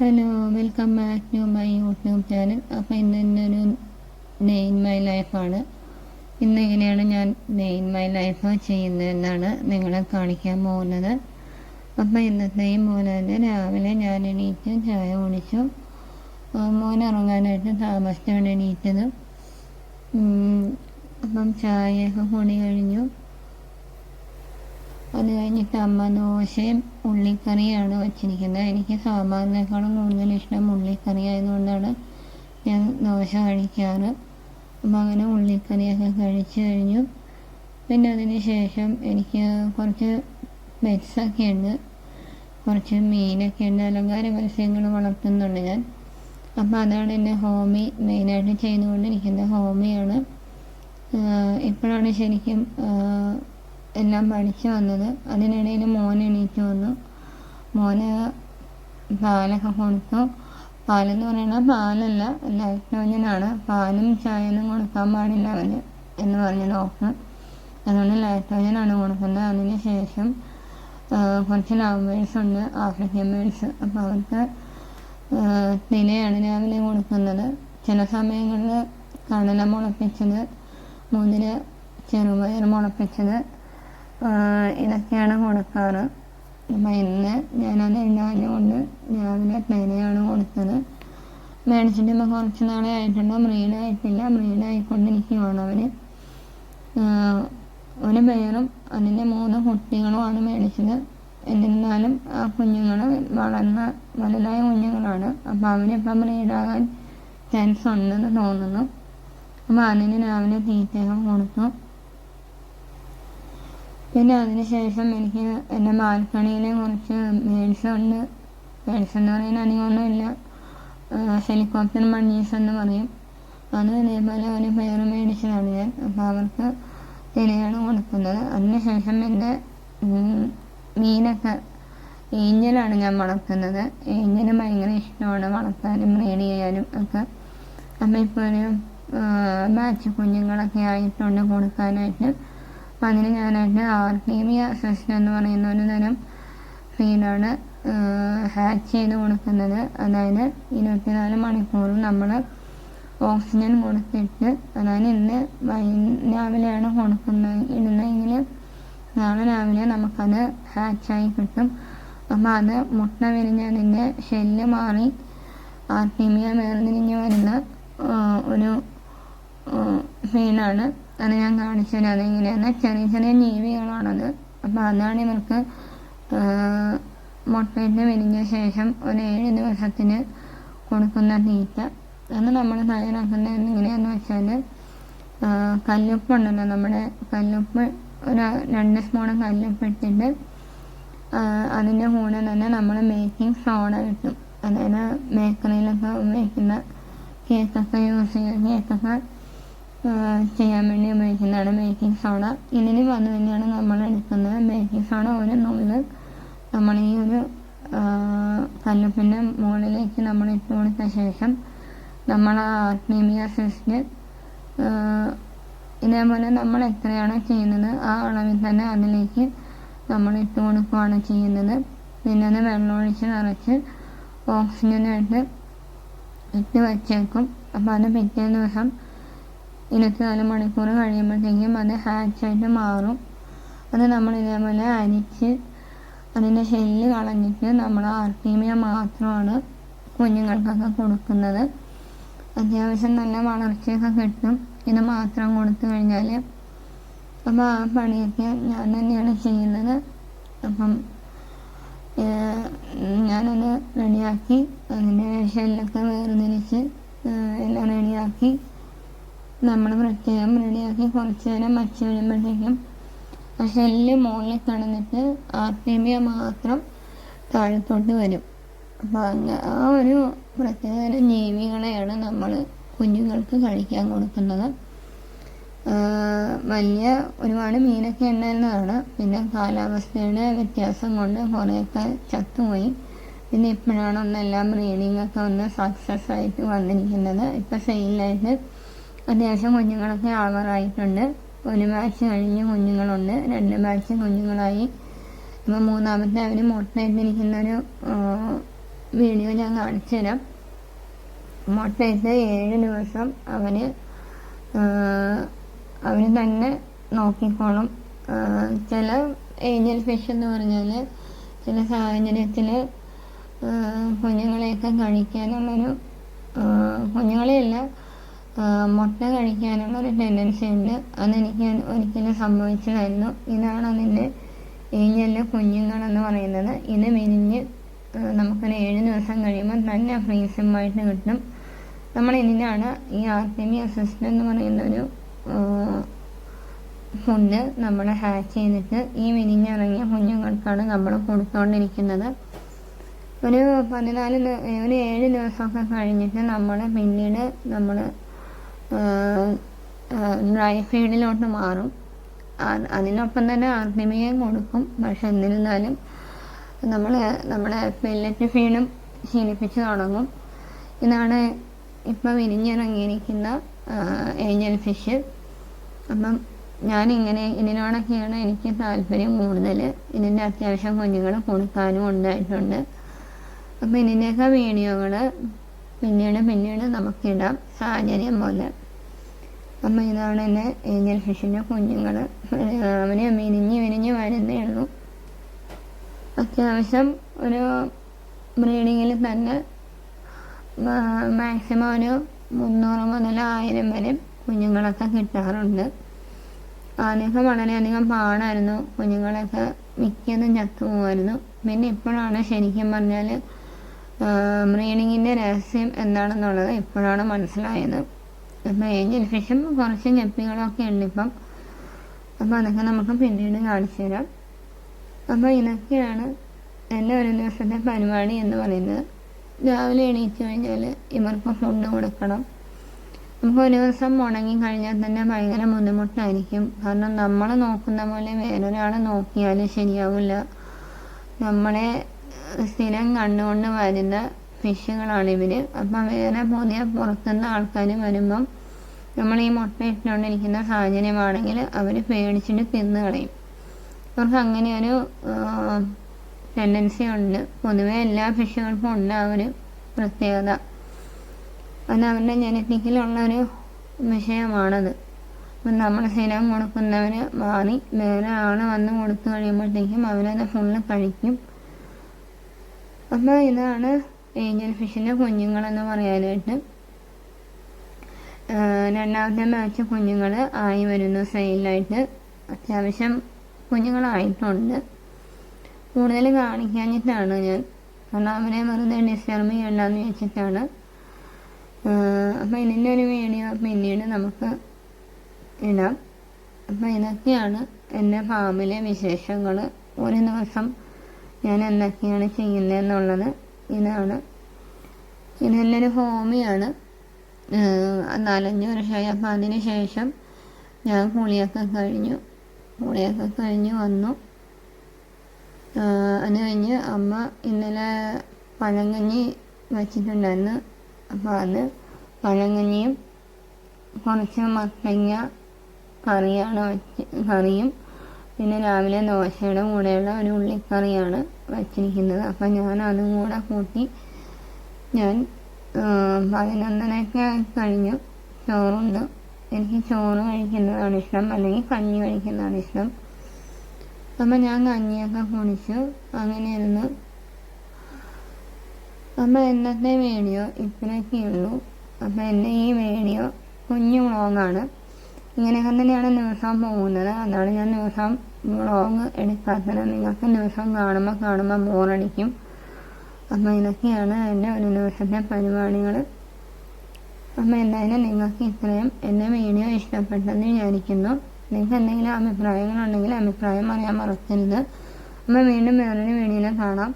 Hello welcome back to my YouTube channel അപ്പോൾ ഇന്ന് ഇന്നൊരു നെയിൻ മൈ ലൈഫാണ് ഇന്ന് എങ്ങനെയാണ് ഞാൻ നെയിൻ മൈ ലൈഫ് ചെയ്യുന്നതെന്നാണ് നിങ്ങളെ കാണിക്കാൻ പോകുന്നത്. അപ്പോൾ ഇന്നത്തെയും മോനെ രാവിലെ ഞാൻ എണീറ്റ് ചായ കുടിച്ചു. മോൻ ഇറങ്ങാനായിട്ട് താമസിച്ചാണ് എണീറ്റത്. അപ്പം ചായയൊക്കെ കുടി കഴിഞ്ഞു. അത് കഴിഞ്ഞിട്ട് അമ്മ ദോശയും ഉള്ളിക്കറിയാണ് വച്ചിരിക്കുന്നത്. എനിക്ക് സാമ്പാറിനേക്കാളും കൂടുതൽ ഇഷ്ടം ഉള്ളിക്കറി ആയതുകൊണ്ടാണ് ഞാൻ ദോശ കഴിക്കാറ്. അപ്പം അങ്ങനെ ഉള്ളിക്കറിയൊക്കെ കഴിച്ചു കഴിഞ്ഞു. പിന്നെ അതിന് ശേഷം എനിക്ക് കുറച്ച് പെറ്റ്സൊക്കെ ഉണ്ട്. കുറച്ച് മീനൊക്കെ ഉണ്ട്. അലങ്കാര മത്സ്യങ്ങൾ വളർത്തുന്നുണ്ട് ഞാൻ. അപ്പോൾ അതാണ് എന്റെ ഹോമി മെയിനായിട്ട് ചെയ്തുകൊണ്ടിരിക്കുന്നത് ഹോമിയാണ് ഇപ്പോഴാണ് ശരിക്കും എല്ലാം പഠിച്ചു വന്നത്. അതിനിടയിൽ മോൻ എണീറ്റ് വന്നു. മോന് പാലൊക്കെ കൊടുത്തു. പാലെന്ന് പറയുന്നത് പാലല്ല ലാക്ടോജനാണ് പാലും ചായയൊന്നും കൊടുക്കാൻ പാടില്ല അവന് എന്ന് പറഞ്ഞു ഡോക്ടർ. അതുകൊണ്ട് ലാക്ടോജനാണ് കൊടുക്കുന്നത്. അതിന് ശേഷം കുറച്ച് ലവ് ഉണ്ട് ആഫ്രിക്കൻ ബേഴ്സ് അപ്പോൾ അവർക്ക് തിനയാണ് രാവിലെ കൊടുക്കുന്നത്. ചില സമയങ്ങളിൽ കടല മുളപ്പിച്ചത് മുതിര ചെറുപയർ മുളപ്പിച്ചത് ഇതൊക്കെയാണ് കൊടുക്കാറ്. അപ്പം ഇന്ന് ഞാനത് ഉണ്ടായതുകൊണ്ട് രാവിലെ പേനയാണ് കൊടുത്തത്. മേടിച്ചിട്ട് ഇപ്പോൾ കുറച്ച് നാളെ ആയിട്ടുണ്ട്. ബ്രീഡായിട്ടില്ല ബ്രീഡായിക്കൊണ്ടിരിക്കുകയാണ് അവർ ഒരു പേരും അതിന്റെ മൂന്ന് കുട്ടികളുമാണ് മേടിച്ചത്. എന്നിരുന്നാലും ആ കുഞ്ഞുങ്ങൾ വളർന്ന വലുതായ കുഞ്ഞുങ്ങളാണ്. അപ്പോൾ അവരിപ്പം ബ്രീഡാകാൻ ചാൻസ് ഉണ്ടെന്ന് തോന്നുന്നു. അപ്പോൾ അതിന് രാവിലെ തീറ്റയൊക്കെ കൊടുത്തു. പിന്നെ അതിനുശേഷം എനിക്ക് എന്റെ ബാൽക്കണിയിലെ കുറച്ച് ബേഡ്സ് ഉണ്ട് ബേഡ്സ് എന്ന് പറയാൻ അധികമൊന്നുമില്ല. ഹെലികോപ്റ്റർ മണ്ണീസ് എന്ന് പറയും. അത് ഇതേപോലെ ഒരു പേര് മേടിച്ചതാണ് ഞാൻ. അപ്പോൾ അവർക്ക് തിരയാണ് കൊടുക്കുന്നത്. അതിനുശേഷം എന്റെ മീനൊക്കെ ഏഞ്ചലാണ് ഞാൻ വളർത്തുന്നത്. ഏഞ്ചൽ ഭയങ്കര ഇഷ്ടമാണ് വളർത്താനും റീഡ് ചെയ്യാനും ഒക്കെ. അപ്പം ഇപ്പോൾ ഒരു ബാച്ച് കുഞ്ഞുങ്ങളൊക്കെ ആയിട്ടുണ്ട് കൊടുക്കാനായിട്ട്. അപ്പം അതിന് ഞാനായിട്ട് ആർട്ടീമിയ സെഷൻ എന്ന് പറയുന്ന ഒരു തരം ഹാച്ച് ചെയ്ത് കൊടുക്കുന്നത്. അതായത് ഇരുപത്തിനാല് മണിക്കൂറും നമ്മൾ ഓക്സിജൻ കൊടുത്തിട്ട് അതായത് ഇന്ന് രാവിലെയാണ് കൊടുക്കുന്നത്. ഇടുന്നതെങ്കിൽ നാളെ രാവിലെ നമുക്കത് ഹാച്ചായി കിട്ടും. അപ്പോൾ അത് മുട്ട വിരിഞ്ഞതിന്റെ ഷെല്ല് മാറി ആർട്ടീമിയ വേർതിരിഞ്ഞ് വരുന്ന ഒരു ഫീഡാണ് അത് ഞാൻ കാണിച്ചു തരാം അതെങ്ങനെയാണ് ചെറിയ ചെറിയ ജീവികളാണത്. അപ്പോൾ അതാണ് ഇവർക്ക് മുട്ടയിട്ട് വിരിഞ്ഞ ശേഷം ഒരു ഏഴ് ദിവസത്തിന് കൊടുക്കുന്ന തീറ്റ. അത് നമ്മൾ തയ്യാറാക്കുന്നത് എങ്ങനെയാണെന്ന് വെച്ചാൽ കല്ലുപ്പുണ്ടല്ലോ. നമ്മുടെ കല്ലുപ്പ് ഒരു രണ്ട് സ്പൂൺ കല്ലുപ്പ് ഇട്ടിട്ട് അതിന്റെ കൂടെ തന്നെ നമ്മൾ മേക്കിംഗ് സോഡ കിട്ടും. അതായത് ബേക്കറിയിലൊക്കെ ഉപയോഗിക്കുന്ന കേക്കൊക്കെ യൂസ് ചെയ്യുന്ന കേക്കൊക്കെ ചെയ്യാൻ വേണ്ടി ഉപയോഗിക്കുന്നതാണ് ബേക്കിംഗ് സോഡ ഇതിന് വന്ന് തന്നെയാണ് നമ്മൾ എടുക്കുന്നത്. ബേക്കിംഗ് സോഡ ഒരു നുള്ള് നമ്മൾ ഈ ഒരു കല്ലുപ്പിന്റെ മുകളിലേക്ക് നമ്മൾ ഇട്ട് കൊടുത്ത ശേഷം നമ്മൾ ആ ആത്മീയ സിസ്റ്റ് ഇതേപോലെ നമ്മൾ എത്രയാണോ ചെയ്യുന്നത് ആ അളവിൽ തന്നെ അതിലേക്ക് നമ്മൾ ഇട്ട് കൊടുക്കുകയാണ് ചെയ്യുന്നത് പിന്നെ അത് വെള്ളമൊഴിച്ച് നിറച്ച് ഓക്സിജനായിട്ട് ഇട്ട് വച്ചേക്കും. അപ്പോൾ അത് പിറ്റേ ദിവസം ഇരുപത്തിനാല് മണിക്കൂർ കഴിയുമ്പോഴത്തേക്കും അത് ഹാച്ചായിട്ട് മാറും. അത് നമ്മൾ ഇതേപോലെ അരിച്ച് അതിന്റെ ഷെല്ല് കളഞ്ഞിട്ട് നമ്മൾ ആർട്ടീമിയ മാത്രമാണ് കുഞ്ഞുങ്ങൾക്കൊക്കെ കൊടുക്കുന്നത്. അത്യാവശ്യം നല്ല വളർച്ചയൊക്കെ കിട്ടും. ഇത് മാത്രം കൊടുത്തു കഴിഞ്ഞാൽ അപ്പോൾ ആ പണിയൊക്കെ ഞാൻ തന്നെയാണ് ചെയ്യുന്നത്. അപ്പം ഞാനത് റെഡിയാക്കി അതിന്റെ ഷെല്ലൊക്കെ വേർതിരിച്ച് എല്ലാം റെഡിയാക്കി നമ്മൾ പ്രത്യേകം റെഡിയാക്കി കുറച്ച് നേരം വച്ച് വരുമ്പോഴത്തേക്കും ആ ഷെല്ല് മുകളിൽ കിടന്നിട്ട് ആർട്ടീമിയ മാത്രം താഴത്തോട്ട് വരും. അപ്പോൾ ആ ഒരു പ്രത്യേകതരം ജീവികളെയാണ് നമ്മൾ കുഞ്ഞുങ്ങൾക്ക് കഴിക്കാൻ കൊടുക്കുന്നത്. വലിയ ഒരുപാട് മീനൊക്കെ ഉണ്ടായിരുന്നതാണ്. പിന്നെ കാലാവസ്ഥയുടെ വ്യത്യാസം കൊണ്ട് കുറേയൊക്കെ ചത്തുപോയി. പിന്നെ ഇപ്പോഴാണ് ഒന്നെല്ലാം ബ്രീഡിങ്ങൊക്കെ ഒന്ന് സക്സസ് ആയിട്ട് വന്നിരിക്കുന്നത്. ഇപ്പം സെയിലായിട്ട് അത്യാവശ്യം കുഞ്ഞുങ്ങളൊക്കെ ആവാറായിട്ടുണ്ട്. ഒരു ബാച്ച് കഴിഞ്ഞ് കുഞ്ഞുങ്ങളുണ്ട്. രണ്ട് ബാച്ച് കുഞ്ഞുങ്ങളായി. അപ്പൊ മൂന്നാമത്തെ അവർ മുട്ടയിട്ടിരിക്കുന്നൊരു വീഡിയോ ഞാൻ കാണിച്ചു തരാം മുട്ടയിട്ട് ഏഴ് ദിവസം അവന് അവന് തന്നെ നോക്കിക്കോളും. ചില ഏഞ്ചൽ ഫിഷ് എന്ന് പറഞ്ഞാൽ ചില സാഹചര്യത്തിൽ കുഞ്ഞുങ്ങളെയൊക്കെ കഴിക്കാനുള്ളൊരു കുഞ്ഞുങ്ങളെയല്ല ആ, കഴിക്കാനുള്ള ഒരു ടെൻഡൻസി ഉണ്ട്. അതെനിക്ക് ഒരിക്കലും സംഭവിച്ചതായിരുന്നു ഇതാണ് അതിന്റെ ഏഞ്ചലിലെ കുഞ്ഞുങ്ങളെന്ന് പറയുന്നത്. ഇത് വിരിഞ്ഞ് നമുക്കൊരു ഏഴ് ദിവസം കഴിയുമ്പോൾ തന്നെ ഫ്രീസുമായിട്ട് കിട്ടും. നമ്മൾ ഇതിനാണ് ഈ ആർട്ടിമി അസിസ്റ്റ് എന്ന് പറയുന്ന ഒരു ഫുഡ് നമ്മൾ ഹാക്ക് ചെയ്തിട്ട് ഈ വിരിഞ്ഞിറങ്ങിയ കുഞ്ഞുങ്ങൾക്കാണ് നമ്മൾ കൊടുത്തുകൊണ്ടിരിക്കുന്നത് ഒരു പതിനാല് ഒരു ഏഴ് ദിവസമൊക്കെ കഴിഞ്ഞിട്ട് നമ്മൾ പിന്നീട് നമ്മൾ ഡ്രൈ ഫീഡിലോട്ട് മാറും. അത് അതിനൊപ്പം തന്നെ ആർട്ടിമിയും കൊടുക്കും. പക്ഷെ എന്നിരുന്നാലും നമ്മൾ നമ്മുടെ പെല്ലറ്റ് ഫീഡും ശീലിപ്പിച്ച് തുടങ്ങും. ഇതാണ് ഇപ്പം വിരിഞ്ഞിറങ്ങിയിരിക്കുന്ന ഏഞ്ചൽ ഫിഷ്. അപ്പം ഞാനിങ്ങനെ ഇതിനോടൊക്കെയാണ് എനിക്ക് താല്പര്യം കൂടുതൽ ഇതിന്റെ അത്യാവശ്യം കുഞ്ഞുങ്ങൾ കൊടുക്കാനും ഉണ്ടായിട്ടുണ്ട്. അപ്പം ഇതിന്റെയൊക്കെ വീഡിയോകൾ പിന്നീട് പിന്നീട് നമുക്കിടാം സാഹചര്യം പോലെ അപ്പം ഇതാണ് എന്നെ ഏഞ്ചൽ ഫിഷിന്റെ കുഞ്ഞുങ്ങൾ അവനെ വിരിഞ്ഞ് വിരിഞ്ഞ് വരുന്നേ ഉള്ളൂ അത്യാവശ്യം ഒരു ബ്രീഡിങ്ങിൽ തന്നെ മാക്സിമം ഒരു മുന്നൂറ് മുതൽ ആയിരം വരെ കുഞ്ഞുങ്ങളൊക്കെ കിട്ടാറുണ്ട്. ആദ്യമൊക്കെ വളരെയധികം പാടായിരുന്നു. കുഞ്ഞുങ്ങളൊക്കെ മിക്കതും ചത്തു പോകുമായിരുന്നു പിന്നെ ഇപ്പോഴാണ് ശരിക്കും പറഞ്ഞാൽ ബ്രീഡിങ്ങിന്റെ രഹസ്യം എന്താണെന്നുള്ളത് ഇപ്പോഴാണ് മനസ്സിലായത്. അപ്പോൾ ഏഞ്ചൽ ഫിഷും കുറച്ച് ഞെപ്പികളൊക്കെ ഉണ്ട് ഇപ്പം അപ്പോൾ അതൊക്കെ നമുക്ക് പിന്നീട് കാണിച്ചു തരാം. അപ്പോൾ ഇതൊക്കെയാണ് എന്റെ ഒരു ദിവസത്തെ പരിപാടി എന്ന് പറയുന്നത്. രാവിലെ എണീറ്റ് കഴിഞ്ഞാൽ ഇവർക്ക് ഫുഡ് കൊടുക്കണം. നമുക്ക് ഒരു ദിവസം മുടങ്ങി കഴിഞ്ഞാൽ തന്നെ ഭയങ്കര ബുദ്ധിമുട്ടായിരിക്കും. കാരണം നമ്മൾ നോക്കുന്ന പോലെ വേറൊരാൾ നോക്കിയാൽ ശരിയാവില്ല. നമ്മളെ സ്ഥിരം കണ്ണുകൊണ്ട് വരുന്ന ഫിഷുകളാണ് ഇവർ അപ്പം വേറെ പുതിയ പുറത്തുനിന്ന് ആൾക്കാർ വരുമ്പം നമ്മൾ ഈ മുട്ട ഇട്ടുകൊണ്ടിരിക്കുന്ന സാഹചര്യമാണെങ്കിൽ അവർ പേടിച്ചിട്ട് തിന്ന് കളയും. അവർക്ക് അങ്ങനെ ഒരു ടെൻഡൻസി ഉണ്ട്. പൊതുവെ എല്ലാ ഫിഷുകൾക്കും ഉണ്ട് ആ ഒരു പ്രത്യേകത. അത് അവരുടെ ജനറ്റിക്കിലുള്ള ഒരു വിഷയമാണത്. അപ്പം നമ്മൾ സ്ഥിരം കൊടുക്കുന്നവർ മാറി വേറെ ആൾ വന്ന് കൊടുത്തു കഴിയുമ്പോഴത്തേക്കും അവരത് ഫുള്ള് കഴിക്കും. അപ്പോൾ ഇതാണ് ഏഞ്ചൽ ഫിഷിന്റെ കുഞ്ഞുങ്ങളെന്ന് പറയാനായിട്ട്. രണ്ടാമത്തെ ബാച്ച് കുഞ്ഞുങ്ങൾ ആയി വരുന്നു സെയിലായിട്ട് അത്യാവശ്യം കുഞ്ഞുങ്ങളായിട്ടുണ്ട്. കൂടുതൽ കാണിക്കാഞ്ഞിട്ടാണ് ഞാൻ. കാരണം അവരെ വെറുതെ ഡിസ്റ്റർബ് ചെയ്യണ്ടെന്ന് വെച്ചിട്ടാണ് അപ്പം ഇതിന്റെ ഒരു വീഡിയോ പിന്നീട് നമുക്ക് ഇടാം. അപ്പം ഇതൊക്കെയാണ് എന്റെ ഫാമിലെ വിശേഷങ്ങൾ ഒരു ദിവസം ഞാൻ എന്തൊക്കെയാണ് ചെയ്യുന്നതെന്നുള്ളത് ഇതാണ്. ഇതെല്ലൊരു ഹോമിയാണ്. നാലഞ്ച് വർഷമായി അപ്പം അതിന് ശേഷം ഞാൻ കുളിയൊക്കെ കഴിഞ്ഞു. കുളിയൊക്കെ കഴിഞ്ഞ് വന്നു. അത് കഴിഞ്ഞ് അമ്മ ഇന്നലെ പഴങ്കഞ്ഞി വച്ചിട്ടുണ്ടായിരുന്നു. അപ്പോൾ അത് പഴങ്കഞ്ഞിയും കുറച്ച് മത്തങ്ങ കറിയാണ് വച്ച് കറിയും പിന്നെ രാവിലെ ദോശയുടെ കൂടെയുള്ള ഒരു ഉള്ളിക്കറിയാണ് വച്ചിരിക്കുന്നത്. അപ്പം ഞാൻ അതും കൂടെ കൂട്ടി ഞാൻ പതിനൊന്നരയൊക്കെ കഴിഞ്ഞു. ചോറുണ്ട്. എനിക്ക് ചോറ് കഴിക്കുന്നതാണ് ഇഷ്ടം. അല്ലെങ്കിൽ കഞ്ഞി കഴിക്കുന്നതാണ് ഇഷ്ടം. അപ്പം ഞാൻ കഞ്ഞിയൊക്കെ കുടിച്ചു. അങ്ങനെ ഇരുന്ന് അപ്പം ഇന്നത്തെ വീഡിയോ ഇത്രയൊക്കെയുള്ളൂ. അപ്പം എന്റെ ഈ വീഡിയോ കുഞ്ഞു വ്ളോഗാണ്. ഇങ്ങനെയൊക്കെ തന്നെയാണ് ദിവസം പോകുന്നത്. അതാണ് ഞാൻ ദിവസം വ്ളോഗ് എടുക്കാത്തത് നിങ്ങൾക്ക് ദിവസം കാണുമ്പോൾ കാണുമ്പോൾ ബോറടിക്കും അപ്പം ഇതൊക്കെയാണ് എന്റെ ഒരു ദിവസത്തെ പരിപാടികൾ അപ്പം എന്തായാലും നിങ്ങൾക്ക് ഇത്രയും എന്റെ വീഡിയോ ഇഷ്ടപ്പെട്ടെന്ന് വിചാരിക്കുന്നു. നിങ്ങൾക്ക് എന്തെങ്കിലും അഭിപ്രായങ്ങളുണ്ടെങ്കിൽ അഭിപ്രായം അറിയാൻ മറക്കരുത്. അപ്പം വീണ്ടും വേറൊരു വീഡിയോയിൽ കാണാം.